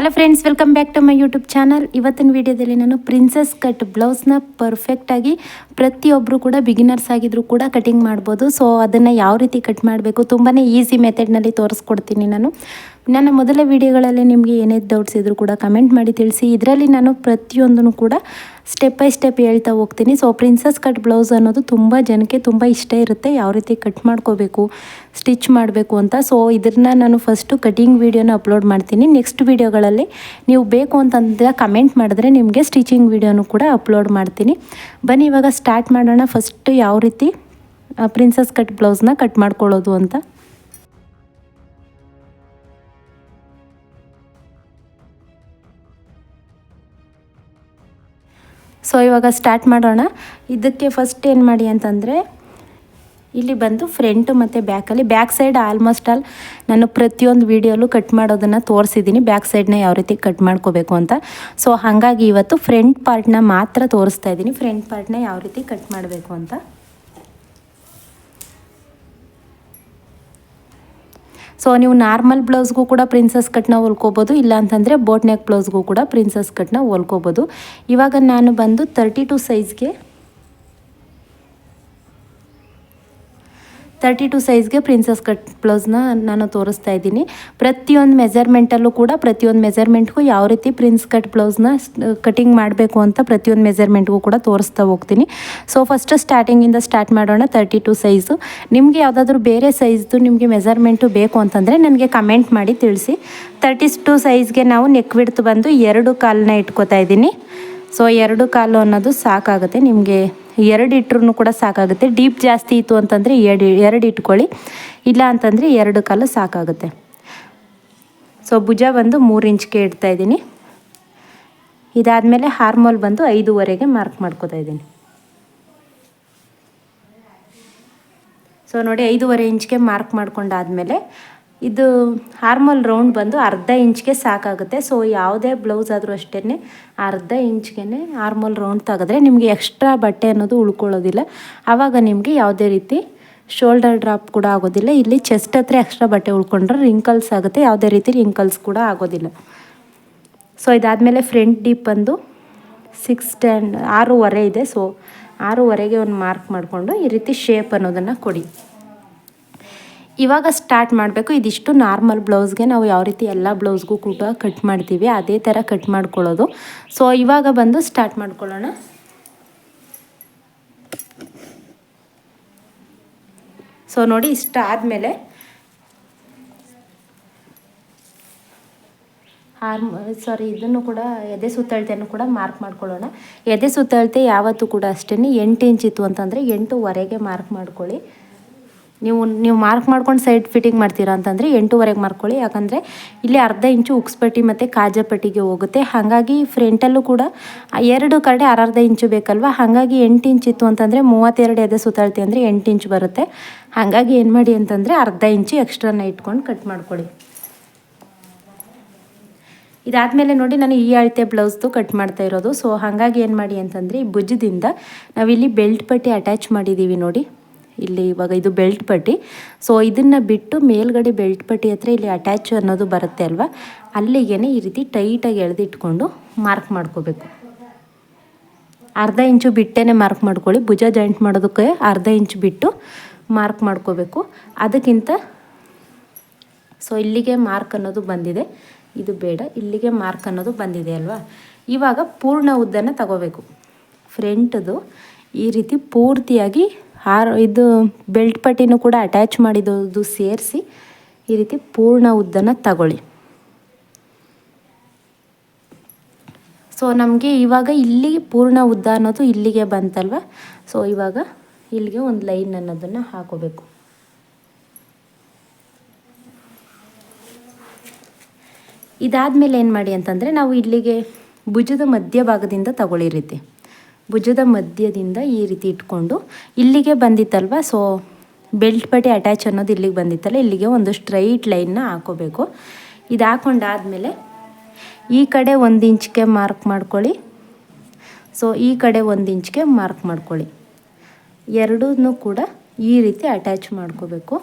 Hello friends welcome back to my YouTube channel ಇವತ್ತಿನ ವಿಡಿಯೋದಲ್ಲಿ ನಾನು ಪ್ರಿನ್ಸಸ್ ಕಟ್ ಬ್ಲೌಸ್ನ ಪರ್ಫೆಕ್ಟಾಗಿ ಪ್ರತಿಯೊಬ್ಬರು ಕೂಡ ಬಿಗಿನರ್ಸ್ ಆಗಿದ್ರು ಕೂಡ ಕಟಿಂಗ್ ಮಾಡ್ಬೋದು. ಸೊ ಅದನ್ನು ಯಾವ ರೀತಿ ಕಟ್ ಮಾಡಬೇಕು? ತುಂಬಾ ಈಸಿ ಮೆಥಡ್ನಲ್ಲಿ ತೋರಿಸ್ಕೊಡ್ತೀನಿ ನಾನು. ನನ್ನ ಮೊದಲ ವಿಡಿಯೋಗಳಲ್ಲಿ ನಿಮಗೆ ಏನೇ ಡೌಟ್ಸ್ ಇದ್ದರೂ ಕೂಡ ಕಮೆಂಟ್ ಮಾಡಿ ತಿಳಿಸಿ. ಇದರಲ್ಲಿ ನಾನು ಪ್ರತಿಯೊಂದನ್ನು ಕೂಡ ಸ್ಟೆಪ್ ಬೈ ಸ್ಟೆಪ್ ಹೇಳ್ತಾ ಹೋಗ್ತೀನಿ. ಸೊ ಪ್ರಿನ್ಸಸ್ ಕಟ್ ಬ್ಲೌಸ್ ಅನ್ನೋದು ತುಂಬ ಜನಕ್ಕೆ ತುಂಬ ಇಷ್ಟ ಇರುತ್ತೆ. ಯಾವ ರೀತಿ ಕಟ್ ಮಾಡ್ಕೋಬೇಕು ಸ್ಟಿಚ್ ಮಾಡಬೇಕು ಅಂತ. ಸೊ ಇದನ್ನ ನಾನು ಫಸ್ಟು ಕಟಿಂಗ್ ವೀಡಿಯೋನ ಅಪ್ಲೋಡ್ ಮಾಡ್ತೀನಿ. ನೆಕ್ಸ್ಟ್ ವೀಡಿಯೋಗಳಲ್ಲಿ ನೀವು ಬೇಕು ಅಂತಂದ್ರೆ ಕಮೆಂಟ್ ಮಾಡಿದ್ರೆ ನಿಮಗೆ ಸ್ಟಿಚಿಂಗ್ ವೀಡಿಯೋನು ಕೂಡ ಅಪ್ಲೋಡ್ ಮಾಡ್ತೀನಿ. ಬನ್ನಿ, ಇವಾಗ ಸ್ಟಾರ್ಟ್ ಮಾಡೋಣ. ಫಸ್ಟು ಯಾವ ರೀತಿ ಪ್ರಿನ್ಸಸ್ ಕಟ್ ಬ್ಲೌಸ್ನ ಕಟ್ ಮಾಡ್ಕೊಳ್ಳೋದು ಅಂತ. ಸೊ ಇವಾಗ ಸ್ಟಾರ್ಟ್ ಮಾಡೋಣ. ಇದಕ್ಕೆ ಫಸ್ಟ್ ಏನು ಮಾಡಿ ಅಂತಂದರೆ, ಇಲ್ಲಿ ಬಂದು ಫ್ರಂಟು ಮತ್ತು ಬ್ಯಾಕಲ್ಲಿ ಬ್ಯಾಕ್ ಸೈಡ್ ಆಲ್ಮೋಸ್ಟ್ ಆಲ್ ನಾನು ಪ್ರತಿಯೊಂದು ವೀಡಿಯೋಲ್ಲೂ ಕಟ್ ಮಾಡೋದನ್ನು ತೋರಿಸಿದ್ದೀನಿ ಬ್ಯಾಕ್ ಸೈಡ್ನ ಯಾವ ರೀತಿ ಕಟ್ ಮಾಡ್ಕೋಬೇಕು ಅಂತ. ಸೊ ಹಾಗಾಗಿ ಇವತ್ತು ಫ್ರಂಟ್ ಪಾರ್ಟ್ನ ಮಾತ್ರ ತೋರಿಸ್ತಾ ಇದ್ದೀನಿ ಫ್ರಂಟ್ ಪಾರ್ಟ್ನ ಯಾವ ರೀತಿ ಕಟ್ ಮಾಡಬೇಕು ಅಂತ. ಸೊ ನೀವು ನಾರ್ಮಲ್ ಬ್ಲೌಸ್ಗೂ ಕೂಡ ಪ್ರಿನ್ಸಸ್ ಕಟ್ನ ಹೊಲ್ಕೋಬೋದು. ಇಲ್ಲ ಅಂತಂದರೆ ಬೋಟ್ ನೆಕ್ ಬ್ಲೌಸ್ಗೂ ಕೂಡ ಪ್ರಿನ್ಸಸ್ ಕಟ್ನ ಹೊಲ್ಕೋಬೋದು. ಇವಾಗ ನಾನು ಬಂದು ತರ್ಟಿ ಟು ಸೈಜ್ಗೆ ತರ್ಟಿ ಟು ಸೈಜ್ಗೆ ಪ್ರಿನ್ಸಸ್ ಕಟ್ ಬ್ಲೌಸ್ನ ನಾನು ತೋರಿಸ್ತಾ ಇದ್ದೀನಿ. ಪ್ರತಿಯೊಂದು ಮೆಜರ್ಮೆಂಟಲ್ಲೂ ಕೂಡ ಪ್ರತಿಯೊಂದು ಮೆಜರ್ಮೆಂಟ್ಗೂ ಯಾವ ರೀತಿ ಪ್ರಿನ್ಸ್ ಕಟ್ ಬ್ಲೌಸ್ನ ಕಟಿಂಗ್ ಮಾಡಬೇಕು ಅಂತ ಪ್ರತಿಯೊಂದು ಮೆಜರ್ಮೆಂಟ್ಗೂ ಕೂಡ ತೋರಿಸ್ತಾ ಹೋಗ್ತೀನಿ. ಸೊ, ಫಸ್ಟ್ ಸ್ಟಾರ್ಟಿಂಗಿಂದ ಸ್ಟಾರ್ಟ್ ಮಾಡೋಣ ತರ್ಟಿ ಟು ಸೈಜು. ನಿಮಗೆ ಯಾವುದಾದ್ರೂ ಬೇರೆ ಸೈಜ್ದು ನಿಮಗೆ ಮೆಜರ್ಮೆಂಟು ಬೇಕು ಅಂತಂದರೆ ನನಗೆ ಕಮೆಂಟ್ ಮಾಡಿ ತಿಳಿಸಿ. ತರ್ಟಿ ಟು ಸೈಜ್ಗೆ ನಾವು ನೆಕ್ ಬಿಡ್ತು ಬಂದು ಎರಡು ಕಾಲನ್ನ ಇಟ್ಕೋತಾ ಇದ್ದೀನಿ. ಸೊ, ಎರಡು ಕಾಲು ಅನ್ನೋದು ಸಾಕಾಗುತ್ತೆ ನಿಮಗೆ ಎರಡು ಇಟ್ಟರು ಕೂಡ ಸಾಕಾಗುತ್ತೆ. ಡೀಪ್ ಜಾಸ್ತಿ ಇತ್ತು ಅಂತಂದರೆ ಎರಡು ಎರಡು ಇಟ್ಕೊಳ್ಳಿ. ಇಲ್ಲ ಅಂತಂದರೆ ಎರಡು ಕಾಲು ಸಾಕಾಗುತ್ತೆ. ಸೊ ಭುಜ ಬಂದು ಮೂರು ಇಂಚ್ಗೆ ಇಡ್ತಾ ಇದ್ದೀನಿ. ಇದಾದಮೇಲೆ ಹಾರ್ಮೋಲ್ ಬಂದು ಐದೂವರೆಗೆ ಮಾರ್ಕ್ ಮಾಡ್ಕೋತಾ ಇದ್ದೀನಿ. ಸೊ ನೋಡಿ ಐದೂವರೆ ಇಂಚ್ಗೆ ಮಾರ್ಕ್ ಮಾಡ್ಕೊಂಡಾದಮೇಲೆ ಇದು ಹಾರ್ಮಲ್ ರೌಂಡ್ ಬಂದು ಅರ್ಧ ಇಂಚ್ಗೆ ಸಾಕಾಗುತ್ತೆ. ಸೊ ಯಾವುದೇ ಬ್ಲೌಸ್ ಆದರೂ ಅಷ್ಟೇ ಅರ್ಧ ಇಂಚ್ಗೆ ಹಾರ್ಮಲ್ ರೌಂಡ್ ತೆಗೆದ್ರೆ ನಿಮಗೆ ಎಕ್ಸ್ಟ್ರಾ ಬಟ್ಟೆ ಅನ್ನೋದು ಉಳ್ಕೊಳ್ಳೋದಿಲ್ಲ. ಆವಾಗ ನಿಮಗೆ ಯಾವುದೇ ರೀತಿ ಶೋಲ್ಡರ್ ಡ್ರಾಪ್ ಕೂಡ ಆಗೋದಿಲ್ಲ. ಇಲ್ಲಿ ಚೆಸ್ಟ್ ಹತ್ರ ಎಕ್ಸ್ಟ್ರಾ ಬಟ್ಟೆ ಉಳ್ಕೊಂಡ್ರೆ ರಿಂಕಲ್ಸ್ ಆಗುತ್ತೆ. ಯಾವುದೇ ರೀತಿ ರಿಂಕಲ್ಸ್ ಕೂಡ ಆಗೋದಿಲ್ಲ. ಸೊ ಇದಾದಮೇಲೆ ಫ್ರಂಟ್ ಡೀಪ್ ಬಂದು ಸಿಕ್ಸ್ ಟೆನ್ ಆರೂವರೆ ಇದೆ. ಸೊ ಆರೂವರೆಗೆ ಒಂದು ಮಾರ್ಕ್ ಮಾಡಿಕೊಂಡು ಈ ರೀತಿ ಶೇಪ್ ಅನ್ನೋದನ್ನು ಕೊಡಿ. ಇವಾಗ ಸ್ಟಾರ್ಟ್ ಮಾಡಬೇಕು. ಇದಿಷ್ಟು ನಾರ್ಮಲ್ ಬ್ಲೌಸ್ಗೆ ನಾವು ಯಾವ ರೀತಿ ಎಲ್ಲ ಬ್ಲೌಸ್ಗೂ ಕೂಡ ಕಟ್ ಮಾಡ್ತೀವಿ, ಅದೇ ಥರ ಕಟ್ ಮಾಡ್ಕೊಳ್ಳೋದು. ಸೊ ಇವಾಗ ಬಂದು ಸ್ಟಾರ್ಟ್ ಮಾಡ್ಕೊಳ್ಳೋಣ. ಸೊ ನೋಡಿ ಇಷ್ಟ ಆದಮೇಲೆ ಹಾರ್ಮ್ ಸಾರಿ ಇದನ್ನು ಕೂಡ ಎದೆ ಸುತ್ತಳತೆಯನ್ನು ಕೂಡ ಮಾರ್ಕ್ ಮಾಡ್ಕೊಳ್ಳೋಣ. ಎದೆ ಸುತ್ತಳತೆ ಯಾವತ್ತೂ ಕೂಡ ಅಷ್ಟೇ ಎಂಟು ಇಂಚ್ ಇತ್ತು ಅಂತಂದರೆ ಎಂಟುವರೆಗೆ ಮಾರ್ಕ್ ಮಾಡ್ಕೊಳ್ಳಿ. ನೀವು ನೀವು ಮಾರ್ಕ್ ಮಾಡ್ಕೊಂಡು ಸೈಡ್ ಫಿಟ್ಟಿಂಗ್ ಮಾಡ್ತೀರಾ ಅಂತಂದರೆ ಎಂಟೂವರೆಗೆ ಮಾರ್ಕೊಳ್ಳಿ ಯಾಕಂದರೆ ಇಲ್ಲಿ ಅರ್ಧ ಇಂಚು ಉಕ್ಸ್ಪಟ್ಟಿ ಮತ್ತು ಕಾಜಪಟ್ಟಿಗೆ ಹೋಗುತ್ತೆ. ಹಾಗಾಗಿ ಫ್ರಂಟಲ್ಲೂ ಕೂಡ ಎರಡು ಕಡೆ ಅರ್ಧ ಇಂಚು ಬೇಕಲ್ವ? ಹಾಗಾಗಿ ಎಂಟು ಇಂಚ್ ಇತ್ತು ಅಂತಂದರೆ ಮೂವತ್ತೆರಡು ಎದೆ ಸುತ್ತಾಳ್ತಿ ಅಂದರೆ ಎಂಟು ಇಂಚು ಬರುತ್ತೆ. ಹಾಗಾಗಿ ಏನು ಮಾಡಿ ಅಂತಂದರೆ ಅರ್ಧ ಇಂಚು ಎಕ್ಸ್ಟ್ರಾನ ಇಟ್ಕೊಂಡು ಕಟ್ ಮಾಡ್ಕೊಳ್ಳಿ. ಇದಾದಮೇಲೆ ನೋಡಿ ನಾನು ಈ ಅಳತೆ ಬ್ಲೌಸ್ದು ಕಟ್ ಮಾಡ್ತಾ ಇರೋದು. ಸೊ ಹಾಗಾಗಿ ಏನು ಮಾಡಿ ಅಂತಂದರೆ ಈ ಭುಜದಿಂದ ನಾವಿಲ್ಲಿ ಬೆಲ್ಟ್ ಪಟ್ಟಿ ಅಟ್ಯಾಚ್ ಮಾಡಿದ್ದೀವಿ ನೋಡಿ. ಇಲ್ಲಿ ಇವಾಗ ಇದು ಬೆಲ್ಟ್ ಪಟ್ಟಿ. ಸೊ ಇದನ್ನು ಬಿಟ್ಟು ಮೇಲ್ಗಡೆ ಬೆಲ್ಟ್ ಪಟ್ಟಿ ಹತ್ರ ಇಲ್ಲಿ ಅಟ್ಯಾಚ್ ಅನ್ನೋದು ಬರುತ್ತೆ ಅಲ್ವಾ? ಅಲ್ಲಿಗೆ ಈ ರೀತಿ ಟೈಟಾಗಿ ಎಳೆದಿಟ್ಕೊಂಡು ಮಾರ್ಕ್ ಮಾಡ್ಕೋಬೇಕು. ಅರ್ಧ ಇಂಚು ಬಿಟ್ಟೇ ಮಾರ್ಕ್ ಮಾಡ್ಕೊಳ್ಳಿ. ಭುಜ ಜಾಯಿಂಟ್ ಮಾಡೋದಕ್ಕೆ ಅರ್ಧ ಇಂಚು ಬಿಟ್ಟು ಮಾರ್ಕ್ ಮಾಡ್ಕೋಬೇಕು. ಅದಕ್ಕಿಂತ ಸೊ ಇಲ್ಲಿಗೆ ಮಾರ್ಕ್ ಅನ್ನೋದು ಬಂದಿದೆ. ಇದು ಬೇಡ, ಇಲ್ಲಿಗೆ ಮಾರ್ಕ್ ಅನ್ನೋದು ಬಂದಿದೆ ಅಲ್ವಾ? ಇವಾಗ ಪೂರ್ಣ ಉದ್ದನ ತಗೋಬೇಕು. ಫ್ರಂಟ್ದು ಈ ರೀತಿ ಪೂರ್ತಿಯಾಗಿ ಹಾರ್, ಇದು ಬೆಲ್ಟ್ ಪಟ್ಟಿನೂ ಕೂಡ ಅಟ್ಯಾಚ್ ಮಾಡಿದ್ದು ಸೇರಿಸಿ ಈ ರೀತಿ ಪೂರ್ಣ ಉದ್ದನ ತಗೊಳ್ಳಿ. ಸೊ ನಮಗೆ ಇವಾಗ ಇಲ್ಲಿ ಪೂರ್ಣ ಉದ್ದ ಅನ್ನೋದು ಇಲ್ಲಿಗೆ ಬಂತಲ್ವ? ಸೊ ಇವಾಗ ಇಲ್ಲಿಗೆ ಒಂದು ಲೈನ್ ಅನ್ನೋದನ್ನು ಹಾಕೋಬೇಕು. ಇದಾದಮೇಲೆ ಏನು ಮಾಡಿ ಅಂತಂದರೆ ನಾವು ಇಲ್ಲಿಗೆ ಭುಜದ ಮಧ್ಯಭಾಗದಿಂದ ತಗೊಳ್ಳಿ ರೀತಿ. ಭುಜದ ಮಧ್ಯದಿಂದ ಈ ರೀತಿ ಇಟ್ಕೊಂಡು ಇಲ್ಲಿಗೆ ಬಂದಿತ್ತಲ್ವ? ಸೊ ಬೆಲ್ಟ್ ಪಟ್ಟಿ ಅಟ್ಯಾಚ್ ಅನ್ನೋದು ಇಲ್ಲಿಗೆ ಬಂದಿತ್ತಲ್ಲ, ಇಲ್ಲಿಗೆ ಒಂದು ಸ್ಟ್ರೈಟ್ ಲೈನ್ನ ಹಾಕೋಬೇಕು. ಇದು ಹಾಕೊಂಡಾದಮೇಲೆ ಈ ಕಡೆ ಒಂದು ಇಂಚ್ಗೆ ಮಾರ್ಕ್ ಮಾಡ್ಕೊಳ್ಳಿ. ಸೊ ಈ ಕಡೆ ಒಂದು ಇಂಚ್ಗೆ ಮಾರ್ಕ್ ಮಾಡ್ಕೊಳ್ಳಿ. ಎರಡೂ ಕೂಡ ಈ ರೀತಿ ಅಟ್ಯಾಚ್ ಮಾಡ್ಕೋಬೇಕು.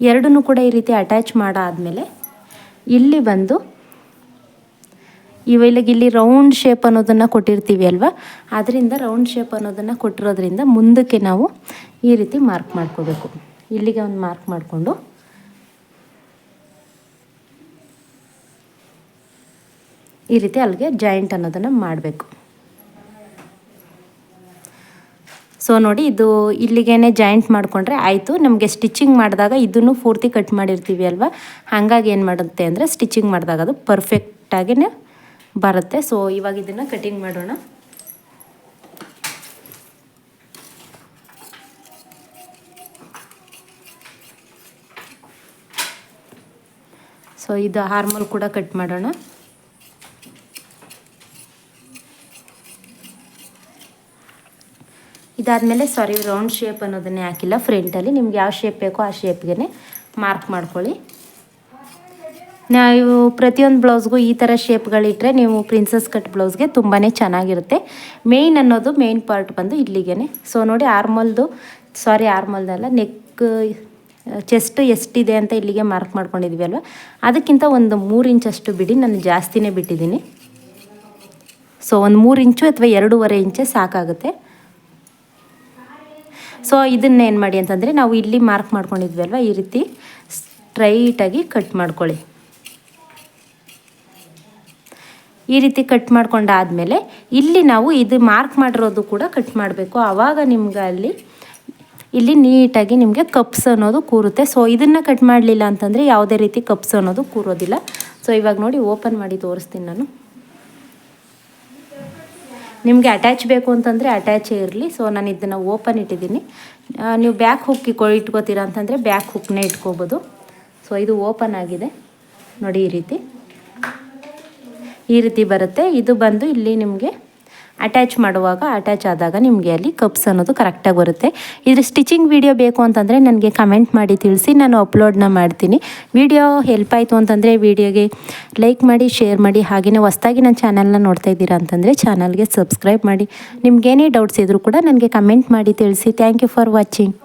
ಎರಡೂ ಕೂಡ ಈ ರೀತಿ ಅಟ್ಯಾಚ್ ಮಾಡಾದಮೇಲೆ ಇಲ್ಲಿ ಬಂದು ಇವಾಗ ಇಲ್ಲಿ ರೌಂಡ್ ಶೇಪ್ ಅನ್ನೋದನ್ನು ಕೊಟ್ಟಿರ್ತೀವಿ ಅಲ್ವಾ? ಅದರಿಂದ ರೌಂಡ್ ಶೇಪ್ ಅನ್ನೋದನ್ನು ಕೊಟ್ಟಿರೋದ್ರಿಂದ ಮುಂದಕ್ಕೆ ನಾವು ಈ ರೀತಿ ಮಾರ್ಕ್ ಮಾಡ್ಕೋಬೇಕು. ಇಲ್ಲಿಗೆ ಒಂದು ಮಾರ್ಕ್ ಮಾಡಿಕೊಂಡು. ಈ ರೀತಿ ಅಲ್ಲಿಗೆ ಜಾಯಿಂಟ್ ಅನ್ನೋದನ್ನು ಮಾಡಬೇಕು. ಸೊ ನೋಡಿ, ಇದು ಇಲ್ಲಿಗೇನೆ ಜಾಯಿಂಟ್ ಮಾಡಿಕೊಂಡ್ರೆ ಆಯಿತು. ನಮಗೆ ಸ್ಟಿಚಿಂಗ್ ಮಾಡಿದಾಗ ಇದನ್ನು ಪೂರ್ತಿ ಕಟ್ ಮಾಡಿರ್ತೀವಿ ಅಲ್ವಾ? ಹಾಗಾಗಿ ಏನು ಮಾಡುತ್ತೆ ಅಂದರೆ ಸ್ಟಿಚಿಂಗ್ ಮಾಡಿದಾಗ ಅದು ಪರ್ಫೆಕ್ಟಾಗೇ ಬರುತ್ತೆ. ಸೊ ಇವಾಗ ಇದನ್ನು ಕಟಿಂಗ್ ಮಾಡೋಣ. ಸೊ ಇದು ಹಾರ್ಮೋಲ್ ಕೂಡ ಕಟ್ ಮಾಡೋಣ. ಇದಾದಮೇಲೆ ಸಾರಿ ರೌಂಡ್ ಶೇಪ್ ಅನ್ನೋದನ್ನೇ ಹಾಕಿಲ್ಲ. ಫ್ರಂಟಲ್ಲಿ ನಿಮ್ಗೆ ಯಾವ ಶೇಪ್ ಬೇಕೋ ಆ ಶೇಪ್ಗೆ ಮಾರ್ಕ್ ಮಾಡ್ಕೊಳ್ಳಿ. ನಾವು ಪ್ರತಿಯೊಂದು ಬ್ಲೌಸ್ಗೂ ಈ ಥರ ಶೇಪ್ಗಳಿಟ್ಟರೆ ನೀವು ಪ್ರಿನ್ಸಸ್ ಕಟ್ ಬ್ಲೌಸ್ಗೆ ತುಂಬಾ ಚೆನ್ನಾಗಿರುತ್ತೆ. ಮೇಯ್ನ್ ಅನ್ನೋದು ಮೇಯ್ನ್ ಪಾರ್ಟ್ ಬಂದು ಇಲ್ಲಿಗೆ ಸೊ ನೋಡಿ ಆರ್ಮಲ್ದು ಸಾರಿ ಆರ್ಮಲ್ದಲ್ಲ ನೆಕ್ ಚೆಸ್ಟ್ ಎಷ್ಟಿದೆ ಅಂತ ಇಲ್ಲಿಗೆ ಮಾರ್ಕ್ ಮಾಡ್ಕೊಂಡಿದ್ವಿ ಅಲ್ವಾ? ಅದಕ್ಕಿಂತ ಒಂದು ಮೂರು ಇಂಚಷ್ಟು ಬಿಡಿ ನಾನು ಜಾಸ್ತಿನೇ ಬಿಟ್ಟಿದ್ದೀನಿ. ಸೊ ಒಂದು ಮೂರು ಇಂಚು ಅಥವಾ ಎರಡೂವರೆ ಇಂಚೆ ಸಾಕಾಗುತ್ತೆ. ಸೊ ಇದನ್ನ ಏನು ಮಾಡಿ ಅಂತಂದರೆ ನಾವು ಇಲ್ಲಿ ಮಾರ್ಕ್ ಮಾಡ್ಕೊಂಡಿದ್ವಿ ಅಲ್ವಾ? ಈ ರೀತಿ ಸ್ಟ್ರೈಟಾಗಿ ಕಟ್ ಮಾಡ್ಕೊಳ್ಳಿ. ಈ ರೀತಿ ಕಟ್ ಮಾಡ್ಕೊಂಡಾದಮೇಲೆ ಇಲ್ಲಿ ನಾವು ಇದು ಮಾರ್ಕ್ ಮಾಡಿರೋದು ಕೂಡ ಕಟ್ ಮಾಡಬೇಕು. ಆವಾಗ ನಿಮ್ಗೆ ಅಲ್ಲಿ ಇಲ್ಲಿ ನೀಟಾಗಿ ನಿಮಗೆ ಕಪ್ಸ್ ಅನ್ನೋದು ಕೂರುತ್ತೆ. ಸೊ ಇದನ್ನು ಕಟ್ ಮಾಡಲಿಲ್ಲ ಅಂತಂದರೆ ಯಾವುದೇ ರೀತಿ ಕಪ್ಸ್ ಅನ್ನೋದು ಕೂರೋದಿಲ್ಲ. ಸೊ ಇವಾಗ ನೋಡಿ ಓಪನ್ ಮಾಡಿ ತೋರಿಸ್ತೀನಿ ನಾನು. ನಿಮಗೆ ಅಟ್ಯಾಚ್ ಬೇಕು ಅಂತಂದರೆ ಅಟ್ಯಾಚೇ ಇರಲಿ. ಸೊ ನಾನು ಇದನ್ನು ಓಪನ್ ಇಟ್ಟಿದ್ದೀನಿ. ನೀವು ಬ್ಯಾಕ್ ಹುಕ್ ಇಟ್ಕೊ ಇಟ್ಕೋತೀರಾ ಅಂತಂದರೆ ಬ್ಯಾಕ್ ಹುಕ್ನೇ ಇಟ್ಕೋಬೋದು. ಸೊ ಇದು ಓಪನ್ ಆಗಿದೆ. ನೋಡಿ ಈ ರೀತಿ. ಈ ರೀತಿ ಬರುತ್ತೆ. ಇದು ಬಂದು ಇಲ್ಲಿ ನಿಮಗೆ ಅಟ್ಯಾಚ್ ಮಾಡುವಾಗ ಅಟ್ಯಾಚ್ ಆದಾಗ ನಿಮಗೆ ಅಲ್ಲಿ ಕಪ್ಸ್ ಅನ್ನೋದು ಕರೆಕ್ಟಾಗಿ ಬರುತ್ತೆ. ಇದ್ರ ಸ್ಟಿಚಿಂಗ್ ವೀಡಿಯೋ ಬೇಕು ಅಂತಂದರೆ ನನಗೆ ಕಮೆಂಟ್ ಮಾಡಿ ತಿಳಿಸಿ, ನಾನು ಅಪ್ಲೋಡ್ನ ಮಾಡ್ತೀನಿ. ವೀಡಿಯೋ ಹೆಲ್ಪ್ ಆಯಿತು ಅಂತಂದರೆ ವಿಡಿಯೋಗೆ ಲೈಕ್ ಮಾಡಿ ಶೇರ್ ಮಾಡಿ ಹಾಗೆಯೇ ಹೊಸ್ದಾಗಿ ನನ್ನ ಚಾನಲ್ನ ನೋಡ್ತಾ ಇದ್ದೀರಾ ಅಂತಂದರೆ ಚಾನಲ್ಗೆ ಸಬ್ಸ್ಕ್ರೈಬ್ ಮಾಡಿ. ನಿಮ್ಗೇನೇ ಡೌಟ್ಸ್ ಇದ್ದರೂ ಕೂಡ ನನಗೆ ಕಮೆಂಟ್ ಮಾಡಿ ತಿಳಿಸಿ. Thank you for watching